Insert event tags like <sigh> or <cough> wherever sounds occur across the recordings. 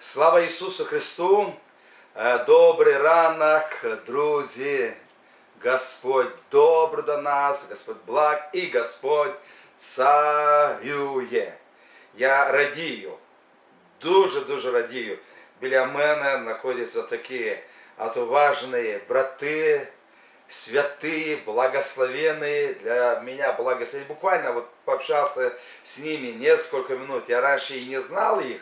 Слава Ісусу Христу! Е, Добрий ранок, друзі! Господь добр до нас, Господь благ і Господь царює. Я радію, дуже-дуже радію. Біля мене знаходяться такі отважні брати, святые, благословенные, для меня благословенные. Буквально вот пообщался с ними несколько минут. Я раньше и не знал их,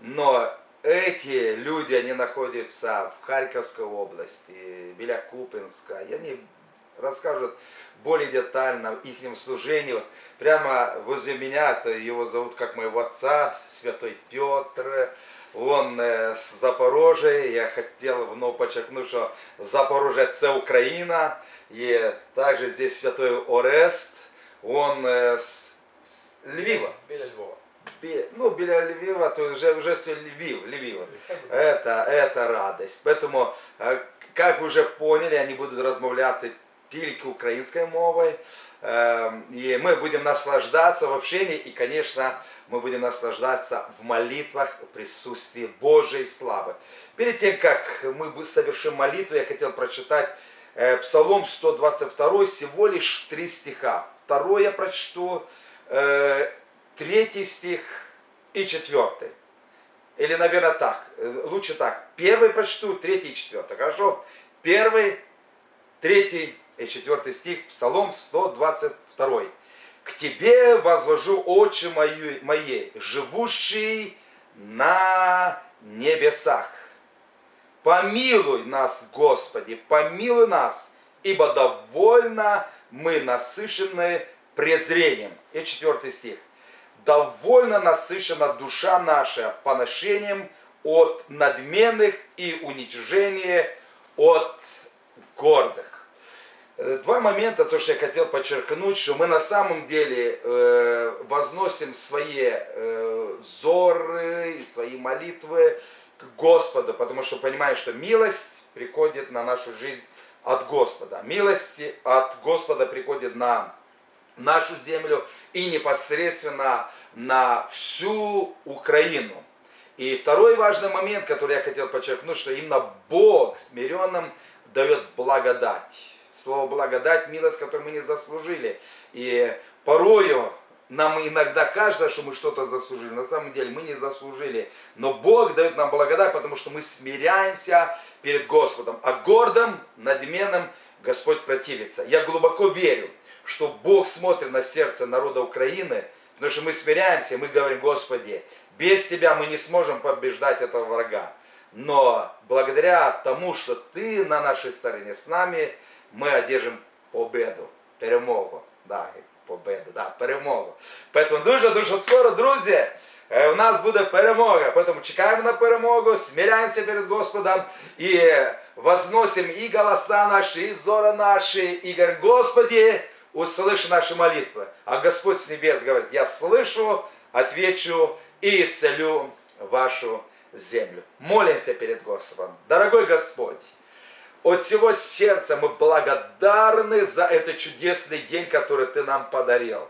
но эти люди, они находятся в Харьковской области, Белякупинска, и они расскажут более детально их служении. Вот прямо возле меня, это его зовут как моего отца, святой Петр, он э, с Запорожья, я хотел вновь подчеркнуть, что Запорожье це Украина, и также здесь святой Орест, он э, с, Львива, Біля Львова Бе- ну, біля Львива, то уже, уже все Львив, Львива. Это, это радость. Поэтому, э, как вы уже поняли, они будут размовляти тільки українською мовою. Э, И мы будем наслаждаться в общении, и, конечно, мы будем наслаждаться в молитвах в присутствии Божьей славы. Перед тем, как мы бу- совершим молитву, я хотел прочитать э, Псалом 122, всего лишь три стиха. Второй я прочту, третий стих и четвертый. Или, наверное, так. Лучше так. Первый прочту, третий и четвертый. Хорошо? Первый, третий и четвертый стих, Псалом 122. «К Тебе возложу очи мои, мои живущий на небесах. Помилуй нас, Господи, помилуй нас, ибо довольно мы насыщены презрением». И четвертый стих. «Довольно насыщена душа наша поношением от надменных и уничижения от гордых». Э, Два момента, то, что я хотел подчеркнуть, что мы на самом деле э, возносим свои э, взоры и свои молитвы к Господу, потому что понимаем, что милость приходит на нашу жизнь от Господа. Милость от Господа приходит на нашу землю и непосредственно на всю Украину. И второй важный момент, который я хотел подчеркнуть, что именно Бог смиренным дает благодать. Слово благодать, милость, которую мы не заслужили. И порою нам иногда кажется, что мы что-то заслужили. На самом деле мы не заслужили. Но Бог дает нам благодать, потому что мы смиряемся перед Господом. А гордым, надменным Господь противится. Я глубоко верю, что Бог смотрит на сердце народа Украины, потому что мы смиряемся, и мы говорим, Господи, без Тебя мы не сможем побеждать этого врага. Но благодаря тому, что Ты на нашей стороне с нами, мы одержим победу, перемогу. Да, победу, да, перемогу. Поэтому дуже-дуже скоро, друзі, е, у нас буде перемога. Поэтому чекаємо на перемогу, смиряємося перед Господом і возносим и голоса наши, и зора наши, и говорим, Господи, услышь наши молитвы. А Господь с небес говорит, я слышу, отвечу и исцелю вашу землю. Молимся перед Господом. Дорогой Господь, от всего сердца мы благодарны за этот чудесный день, который Ты нам подарил.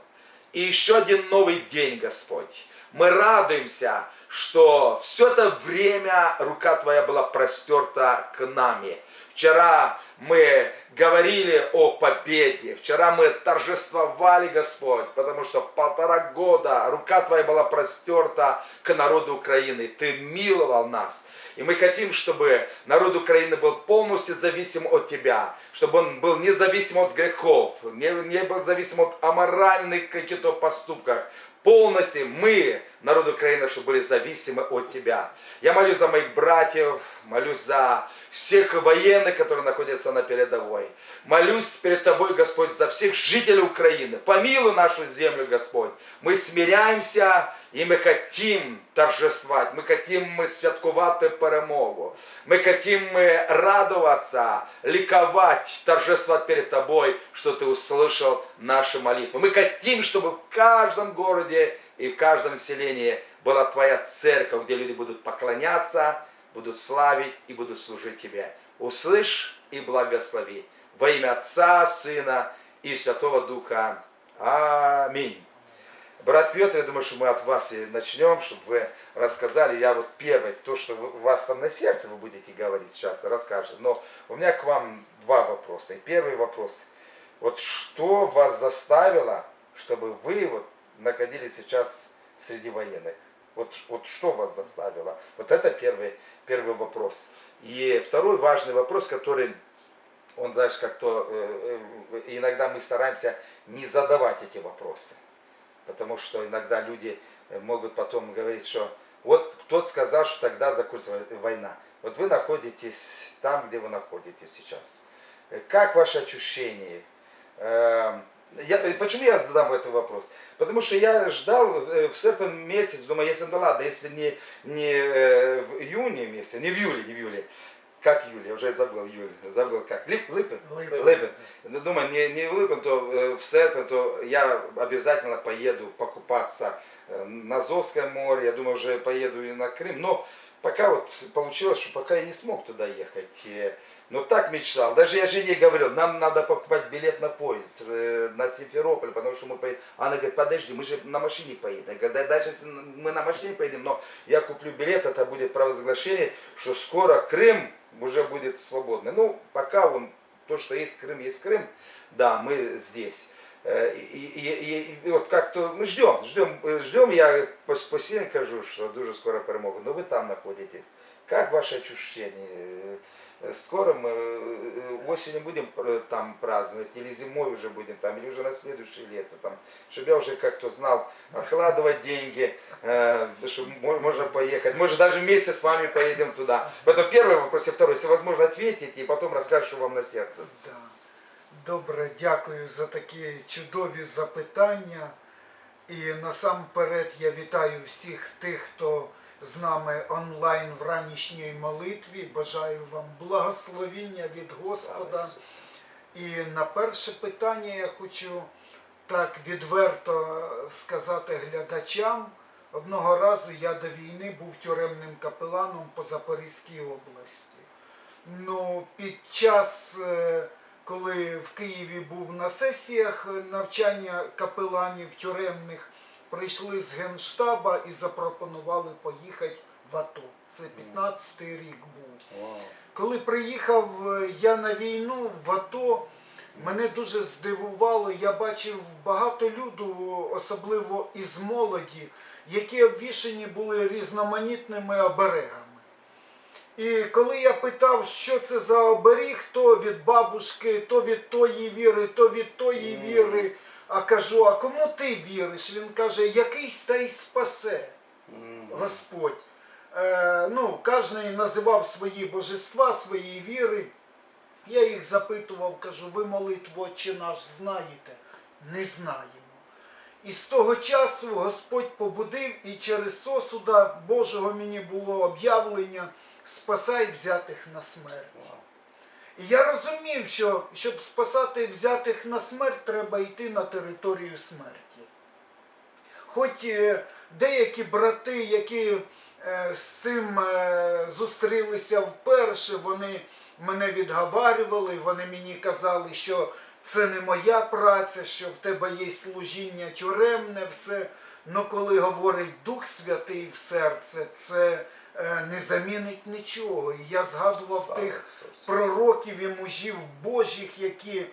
И еще один новый день, Господь. Мы радуемся, что все это время рука Твоя была простерта к нами. Вчера мы говорили о победе, вчера мы торжествовали, Господь, потому что полтора года рука Твоя была простерта к народу Украины. Ты миловал нас. И мы хотим, чтобы народ Украины был полностью зависим от Тебя, чтобы он был независим от грехов, не, не был зависим от аморальных каких-то поступков. Полностью мы, народ Украины, чтобы были зависимы от Тебя. Я молюсь за моих братьев, молюсь за всех военных, которые находятся на передовой. Молюсь перед Тобой, Господь, за всех жителей Украины. Помилуй нашу землю, Господь. Мы смиряемся и мы хотим торжествовать. Ми хотим ми святкувати перемогу. Ми хотим ми радоваться, ликовать, торжествовать перед Тобой, что Ты услышал наши молитвы. Мы хотим, чтобы в каждом городе и в каждом селении была Твоя церковь, где люди будут поклоняться, будут славить и будут служить Тебе. Услышь и благослови. Во имя Отца, Сына и Святого Духа. Аминь. Брат Петр, я думаю, что мы от вас и начнем, чтобы вы рассказали. Я вот первое, то, что у вас там на сердце, вы будете говорить сейчас, расскажете. Но у меня к вам два вопроса. И первый вопрос. Вот что вас заставило, чтобы вы вот находились сейчас среди военных? Вот, вот что вас заставило? Вот это первый, первый вопрос. И второй важный вопрос, который он, знаешь, как-то э, э, иногда мы стараемся не задавать эти вопросы. Потому что иногда люди э, могут потом говорить, что вот кто-то сказал, что тогда закончится вой- война. Вот вы находитесь там, где вы находитесь сейчас. Как ваши ощущения? Я, э, почему я задам этот вопрос? Потому что я ждал э, в серпень месяц, думаю, если ну ладно, если не, не э, в июне месяце, не в июле, не в июле, как июле, я уже забыл июль, забыл как, Лип, Липин, Липин. Липин. Ну, Думаю, не, не в Липин, то э, в серпень, то я обязательно поеду покупаться на Азовское море, я думаю, уже поеду и на Крым, но пока вот получилось, что пока я не смог туда ехать. Но так мечтал. Даже я жене говорил, нам надо покупать билет на поезд э, на Симферополь, потому что мы поедем. Она говорит, подожди, мы же на машине поедем. Я говорю, да, даже если мы на машине поедем, но я куплю билет, это будет провозглашение, что скоро Крым уже будет свободный. Ну, пока он, то, что есть Крым, есть Крым, да, мы здесь. Э, И, и, и, и от как-то ми ждем, ждем, э, ждем, я пос- постійно кажу, що дуже скоро перемога, но ви там знаходитесь. Как ваше ощущение? Э, Скоро мы э, осенью будем э, там праздновать, или зимой уже будем там, или уже на следующее лето там, чтобы я уже как-то знал, откладывать деньги, э, чтобы мо- можно поехать. Может даже вместе с вами поедем туда. Поэтому первый вопрос и второй, если возможно ответить, и потом расскажешь, что вам на сердце. Да. Добре, дякую за такі чудові запитання. І насамперед я вітаю всіх тих, хто З нами онлайн в ранішній молитві. Бажаю вам благословіння від Господа. І на перше питання я хочу так відверто сказати глядачам. Одного разу я до війни був тюремним капеланом по Запорізькій області. Ну, під час, е, коли в Києві був на сесіях е, навчання капеланів тюремних, прийшли з Генштаба і запропонували поїхати в АТО. Це 15-й рік був. Коли приїхав е, я на війну в АТО, мене дуже здивувало, я бачив багато люду, особливо із молоді, які обвішані були різноманітними оберегами. І коли я питав, що це за оберіг, то від бабушки, то від тої віри, то від тої віри, а кажу, а кому ти віриш? Він каже, якийсь та й спасе. Господь. Е, ну, кожен називав свої божества, свої віри. Я їх запитував, кажу, ви молитву Отче наш знаєте? Не знаємо. І з того часу Господь побудив, і через сосуда Божого мені було об'явлення спасай взятих на смерть. І я розумів, що щоб спасати взятих на смерть, треба йти на територію смерті. Хоч е, деякі брати, які е, з цим е, зустрілися вперше, вони мене відговарювали, вони мені казали, що це не моя праця, що в тебе є служіння тюремне, все. Но коли говорить Дух Святий в серце, це не замінить нічого. І я згадував Слава тих Ісусу. пророків і мужів Божих, які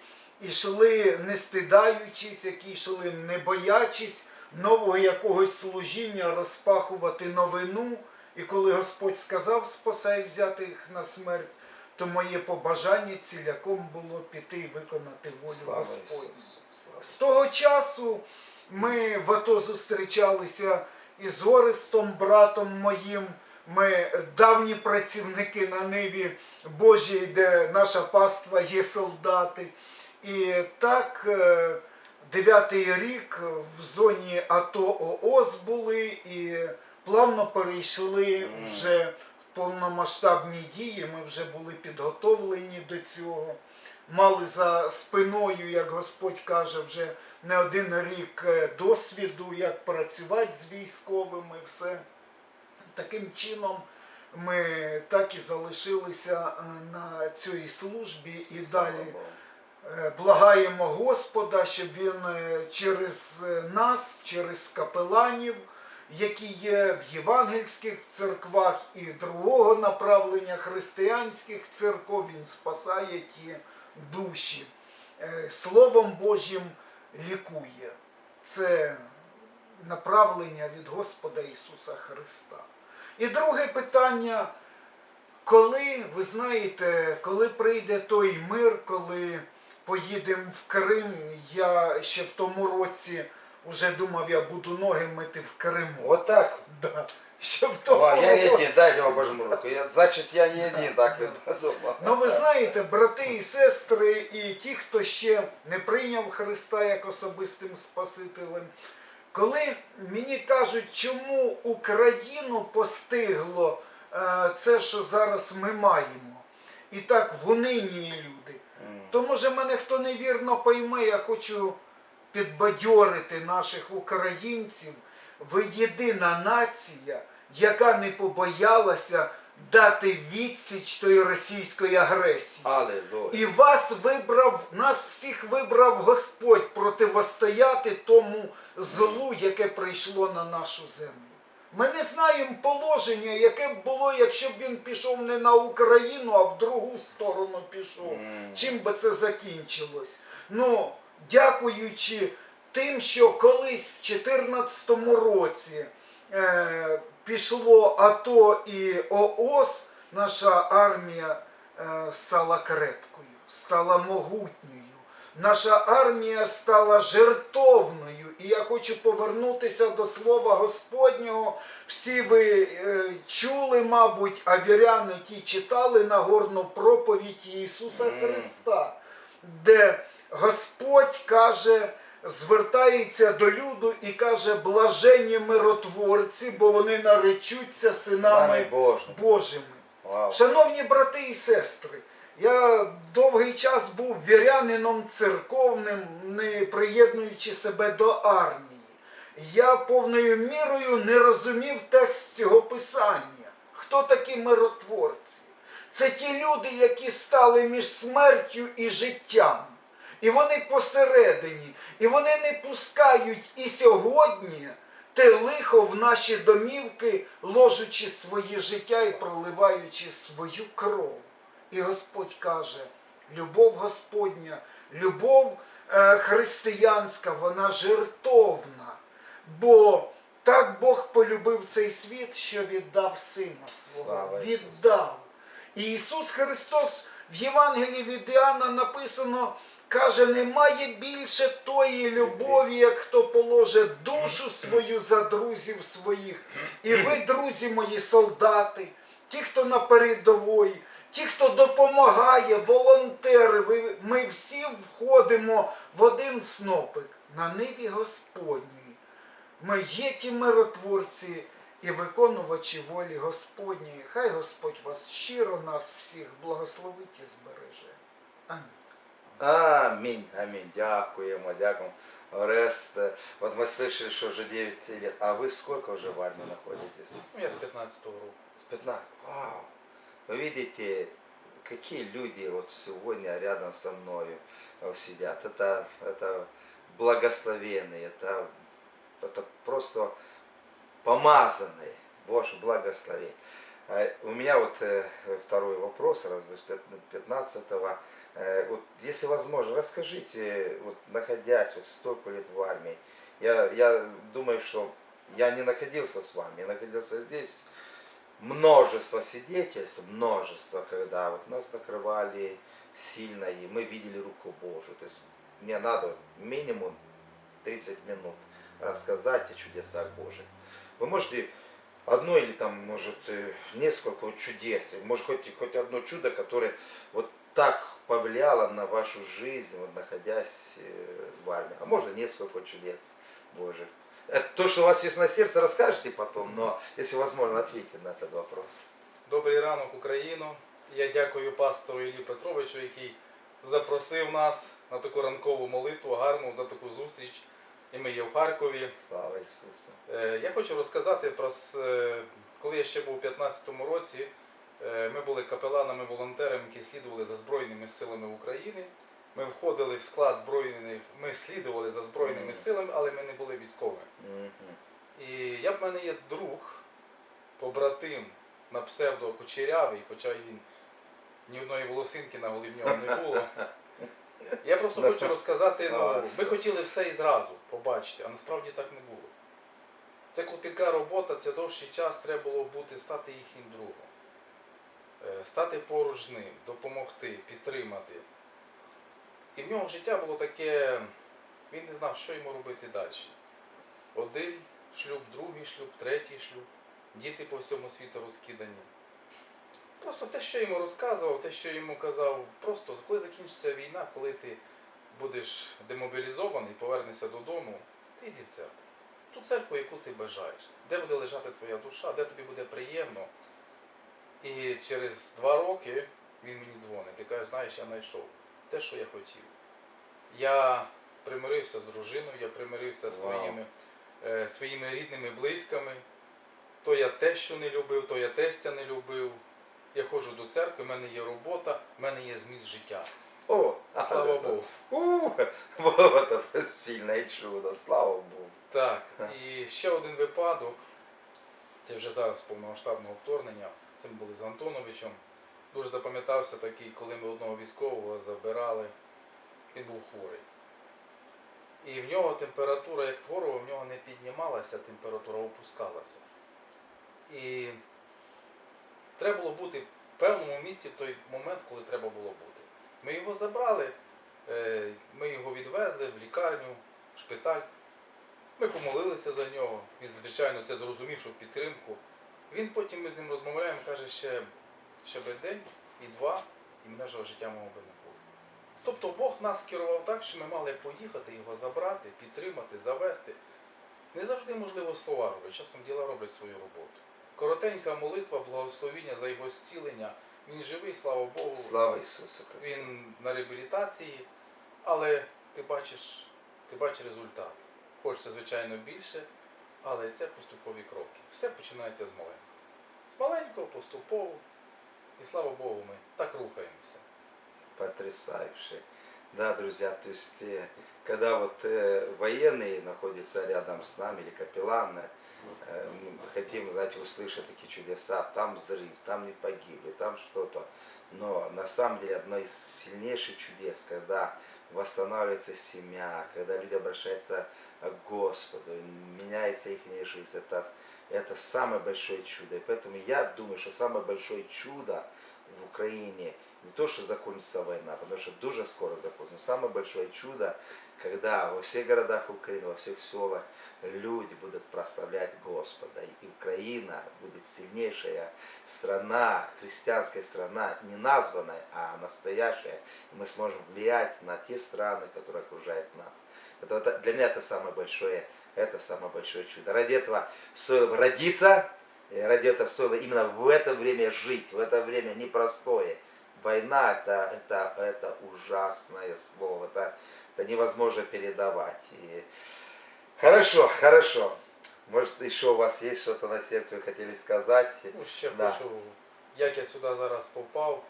йшли не стидаючись, які йшли не боячись нового якогось служіння, розпахувати новину. І коли Господь сказав спасай взяти їх на смерть, то моє побажання ціляком було піти і виконати волю Слава Господню. Ісусу. Слава З того часу ми в АТО зустрічалися із Орестом, братом моїм. Ми давні працівники на Ниві Божій, де наша паства є солдати. І так, е, дев'ятий рік в зоні АТО ООС були і плавно перейшли вже в повномасштабні дії. Ми вже були підготовлені до цього мали за спиною, як Господь каже, вже не один рік е, досвіду, як працювати з військовими, все. Таким чином ми так і залишилися е, на цій службі і далі Богу. Е, Благаємо Господа, щоб він е, через нас, через капеланів, які є в євангельських церквах і другого направлення християнських церков, він спасає ті душі. Словом Божим лікує. Це направлення від Господа Ісуса Христа. І друге питання. Коли, ви знаєте, коли прийде той мир, коли поїдемо в Крим, я ще в тому році вже думав, я буду ноги мити в Криму. Вот так. Да. Ще в тому О, я не році. один, дайте вам пожму руку. Я, значит, я не один так думал. Ну ви знаєте, брати і сестри, і ті, хто ще не прийняв Христа як особистим Спасителем, коли мені кажуть, чому Україну постигло е, це, що зараз ми маємо, і так унинії люди, то може мене хто невірно пойме, я хочу підбадьорити наших українців. Ви єдина нація, яка не побоялася дати відсіч тої російської агресії. Аллилуйя. І вас вибрав, нас всіх вибрав Господь противостояти тому злу, яке прийшло на нашу землю. Ми не знаємо положення, яке б було, якщо б він пішов не на Україну, а в другу сторону пішов. Чим би це закінчилось? Ну, дякуючи тим, що колись в 2014 році е, пішло АТО і ООС, наша армія е, стала крепкою, стала могутньою. Наша армія стала жертовною. І я хочу повернутися до слова Господнього. Всі ви е, чули, мабуть, а віряни ті читали Нагорну проповідь Ісуса Христа, де Господь каже, звертається до люду і каже, блаженні миротворці, бо вони наречуться синами Божими. Божими. Вау. Шановні брати і сестри, я довгий час був вірянином церковним, не приєднуючи себе до армії. Я повною мірою не розумів текст цього писання. Хто такі миротворці? Це ті люди, які стали між смертю і життям. І вони посередині, і вони не пускають і сьогодні те лихо в наші домівки, ложучи своє життя і проливаючи свою кров. І Господь каже: любов Господня, любов е, християнська, вона жертовна. Бо так Бог полюбив цей світ, що віддав Сина свого. Віддав. І Ісус Христос в Євангелії від Іоанна написано, каже, немає більше тої любові, як хто положить душу свою за друзів своїх. І ви, друзі мої, солдати, ті, хто на передовій, ті, хто допомагає, волонтери, ви, ми всі входимо в один снопик на ниві Господній. Ми є ті миротворці і виконувачі волі Господньої. Хай Господь вас щиро нас всіх благословить і збереже. Амінь. Аминь, аминь. Дякуємо, дякуємо. Орест, вот мы слышали, что уже 9 лет. А вы сколько уже в армии находитесь? Ну, я з 15-го року. С 15. Вау. Вы видите, какие люди вот сегодня рядом со мною сидят. Это, это благословенные, это, это просто помазанные. Боже, благослови. Э, У меня вот э, второй вопрос, раз вы с 15-го. Э, Вот, если возможно, расскажите, вот, находясь вот столько лет в армии, я, я думаю, что я не находился с вами, я находился здесь, множество свидетельств, множество, когда вот нас накрывали сильно, и мы видели руку Божию. То есть мне надо минимум 30 минут рассказать о чудесах Божьих. Вы можете одно или там, может, э, несколько чудес, может, хоть, хоть одно чудо, которое вот так повлияло на вашу жизнь, вот находясь э, в армии. А может, несколько чудес Божьих. Это то, что у вас есть на сердце, расскажете потом, но если возможно, ответьте на этот вопрос. Добрий ранок, Україно. Я дякую пастору Іллі Петровичу, який запросив нас на таку ранкову молитву, гарну за таку зустріч. І ми є в Харкові. Слава Ісусу. Е, Я хочу розказати про с- е, коли я ще був у 15-му році. е, Ми були капеланами, волонтерами, які слідували за Збройними силами України. Ми входили в склад збройних, ми слідували за збройними Мгм. силами, але ми не були військовими. Мгм. І я в мене є друг, побратим на псевдо Кучерявий, хоча він ні одної волосинки на голові в нього не було. Я просто хочу розказати, ну, ми хотіли все і зразу побачити, а насправді так не було. Це клопітка робота, це довший час треба було бути, стати їхнім другом. Е, Стати поруч з ним, допомогти, підтримати. І в нього життя було таке, він не знав, що йому робити далі. Один шлюб, другий шлюб, третій шлюб, діти по всьому світу розкидані. Просто те, що йому розказував, те, що йому казав, просто коли закінчиться війна, коли ти будеш демобілізований, повернешся додому, ти йди в церкву. Ту церкву, яку ти бажаєш, де буде лежати твоя душа, де тобі буде приємно. І через два роки він мені дзвонить і каже, знаєш, я знайшов те, що я хотів. Я примирився з дружиною, я примирився з своїми, е, своїми рідними, близькими. То я тещу не любив, то я тестя не любив. Я ходжу до церкви, в мене є робота, в мене є зміст життя. О, Слава <laughs> Богу. У, Вот это сильное чудо, слава Богу. Так, і ще один випадок. Це вже зараз повномасштабного вторгнення. Це ми були з Антоновичем. Дуже запам'ятався такий, коли ми одного військового забирали. Він був хворий. І в нього температура, як хворого, в нього не піднімалася, температура опускалася. І треба було бути в певному місці в той момент, коли треба було бути. Ми його забрали, е, ми його відвезли в лікарню, в шпиталь. Ми помолилися за нього. Він, звичайно, це зрозумів, що підтримку. Він потім ми з ним розмовляємо, каже, ще, ще би день і два, і мене вже життя мого би не було. Тобто Бог нас керував так, що ми мали поїхати, його забрати, підтримати, завести. Не завжди можливо слова робити, часом діла роблять свою роботу. Коротенька молитва, благословіння за його зцілення. Він живий, слава Богу. Слава Ісусу Христу. Він на реабілітації, але ти бачиш, ти бачиш результат. Хочеться, звичайно, більше, але це поступові кроки. Все починається з маленького. З маленького, поступово. І слава Богу, ми так рухаємося. Потрясающе. Да, друзья, то есть, э, когда вот э, военные находятся рядом с нами, или капелланы, э, мы хотим, знаете, услышать такие чудеса, там взрыв, там не погибли, там что-то. Но на самом деле одно из сильнейших чудес, когда восстанавливается семья, когда люди обращаются к Господу, меняется их жизнь, это, это самое большое чудо. И поэтому я думаю, что самое большое чудо в Украине не то, что закончится война, потому что дуже скоро закончится. Но самое большое чудо, когда во всех городах Украины, во всех селах люди будут прославлять Господа. И Украина будет сильнейшая страна, христианская страна, не названная, а настоящая. И мы сможем влиять на те страны, которые окружают нас. Это, это- для меня это самое большое, это самое большое чудо. Ради этого стоило родиться, ради этого стоило именно в это время жить, в это время непростое. Война это, это, это ужасное слово, это, это невозможно передавать. И... Хорошо, хорошо. Может, еще у вас есть что-то на сердце вы хотели сказать? Ну, ще Да. хочу, як я сюди зараз попав,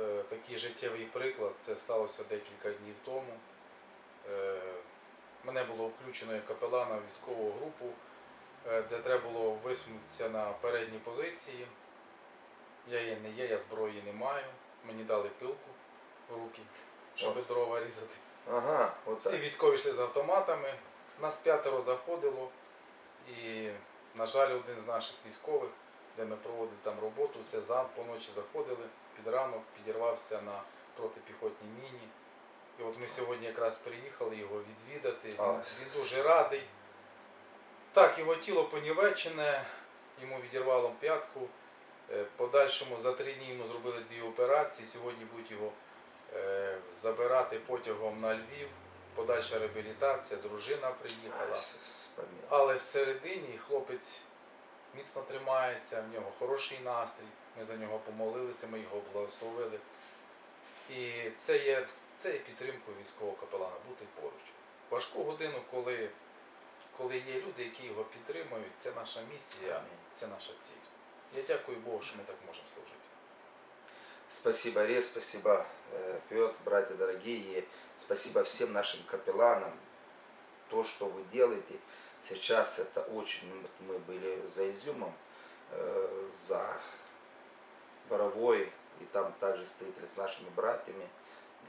е, такий життєвий приклад, це сталося декілька днів тому. Е, Мене було включено як капелана в військову групу, е, де треба було висунутися на передні позиції. Я її не є, я зброї не маю. Мені дали пилку в руки, щоб дрова різати. Ага, Всі так. військові йшли з автоматами, нас п'ятеро заходило, і, на жаль, один з наших військових, де ми проводили там роботу, це за поночі заходили, під ранок підірвався на протипіхотній міні. І от ми сьогодні якраз приїхали його відвідати. А, Він, с- він дуже радий. Так, його тіло понівечене, йому відірвало п'ятку. Е, Подальшому за три дні йому зробили дві операції. Сьогодні будуть його е, забирати потягом на Львів. Подальша реабілітація, дружина приїхала. Але всередині хлопець міцно тримається, в нього хороший настрій. Ми за нього помолилися, ми його благословили. І це є, це є підтримкою військового капелана, бути поруч. Важку годину, коли, коли є люди, які його підтримують, це наша місія, це наша ціль. Я дякую Богу, що ми так можемо служити. Спасибо, Рез, спасибо, э, Петр, братья дорогие. Спасибо всем нашим капелланам. То, что вы делаете сейчас, это очень... Мы были за Изюмом, э, за Боровой, и там также встретились с нашими братьями,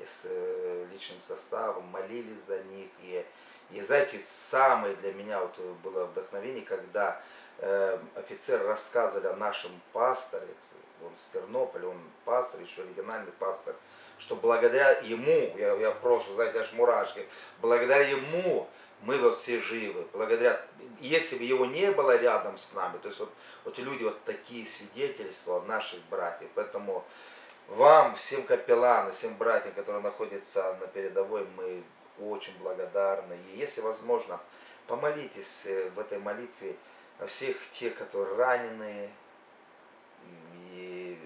с э, личным составом, молились за них. И, и знаете, самое для меня вот было вдохновение, когда офицеры рассказывали о нашем пасторе, он с Тернополя, он пастор, еще региональный пастор, что благодаря ему, я, я просто, знаете, аж мурашки, благодаря ему мы вот все живы, благодаря, если бы его не было рядом с нами, то есть вот, вот люди вот такие свидетельства наших братьев, поэтому вам, всем капелланам, всем братьям, которые находятся на передовой, мы очень благодарны. И если возможно, помолитесь э, в этой молитве всех тех, которые ранены. И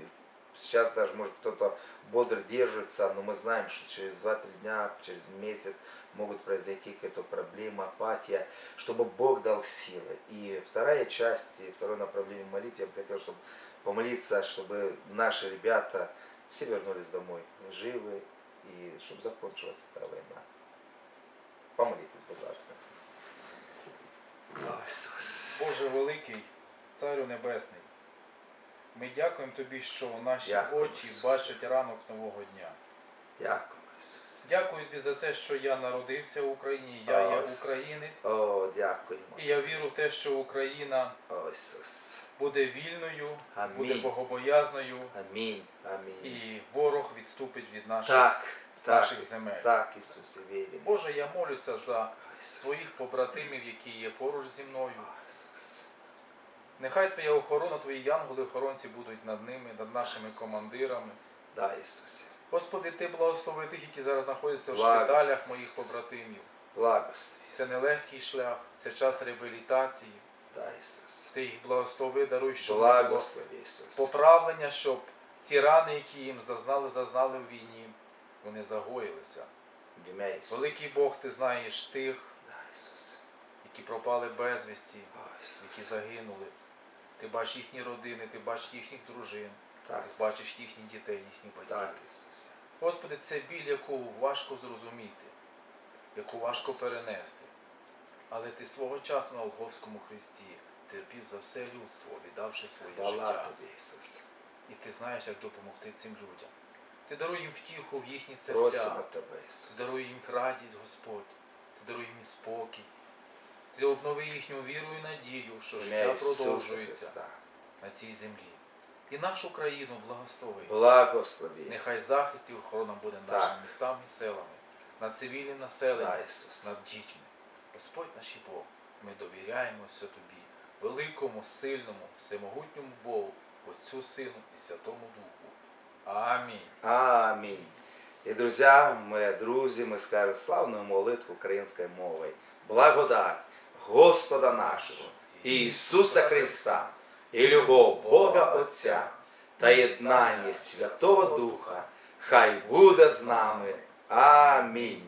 сейчас даже, может, кто-то бодро держится, но мы знаем, что через 2-3 дня, через месяц могут произойти какая-то проблема, апатия, чтобы Бог дал силы. И вторая часть, и второе направление молитвы, я бы хотел, чтобы помолиться, чтобы наши ребята все вернулись домой живы, и чтобы закончилась эта война. Помолитесь, ласка. О, Ісус. Боже великий, Царю Небесний, ми дякуємо Тобі, що наші Дякую, очі Ісус. бачать ранок нового дня. Дякую, Ісус. Дякую тобі за те, що я народився в Україні, я є О, Ісус. українець, О, дякуємо. і я вірю в те, що Україна О, Ісус. буде вільною, Амінь. буде богобоязною, Амінь. Амінь. і ворог відступить від наших, Так, з так, наших земель. так, Ісусе, віримо. Боже, я молюся за. Своїх побратимів, які є поруч зі мною. Нехай Твоя охорона, Твої янголи-охоронці будуть над ними, над нашими командирами. Да, Ісусе. Господи, Ти благослови тих, які зараз знаходяться в шпиталях моїх побратимів. Благослови. Це нелегкий шлях, це час реабілітації. Да, Ісус. Ти їх благослови, даруй, щоб Благослови, Ісус. поправлення, щоб ці рани, які їм зазнали, зазнали в війні, вони загоїлися. Великий Бог, ти знаєш тих, які пропали безвісті, які загинули. Ти бачиш їхні родини, ти бачиш їхніх дружин, ти бачиш їхніх дітей, їхніх батьків. Господи, це біль, яку важко зрозуміти, яку важко перенести. Але ти свого часу на Голгофському хресті терпів за все людство, віддавши своє життя. І ти знаєш, як допомогти цим людям. Ти даруй їм втіху в їхні Просимо серця, тебе, Ісус. ти даруй їм радість, Господь, ти даруй їм спокій. Ти обнови їхню віру і надію, що життя продовжується Христа. на цій землі. І нашу країну благослови. Благослови. Нехай захист і охорона буде нашими містами і селами, над цивільним населенням, Да, над дітьми. Господь наш Бог, ми довіряємося Тобі, великому, сильному, всемогутньому Богу, Отцю Сину і Святому Духу. Амінь. Амінь. І, друзі, ми друзі, ми скажемо славну молитву українською мовою. Благодать Господа нашого, Ісуса Христа, і любов Бога Отця та єднання Святого Духа, хай буде з нами. Амінь.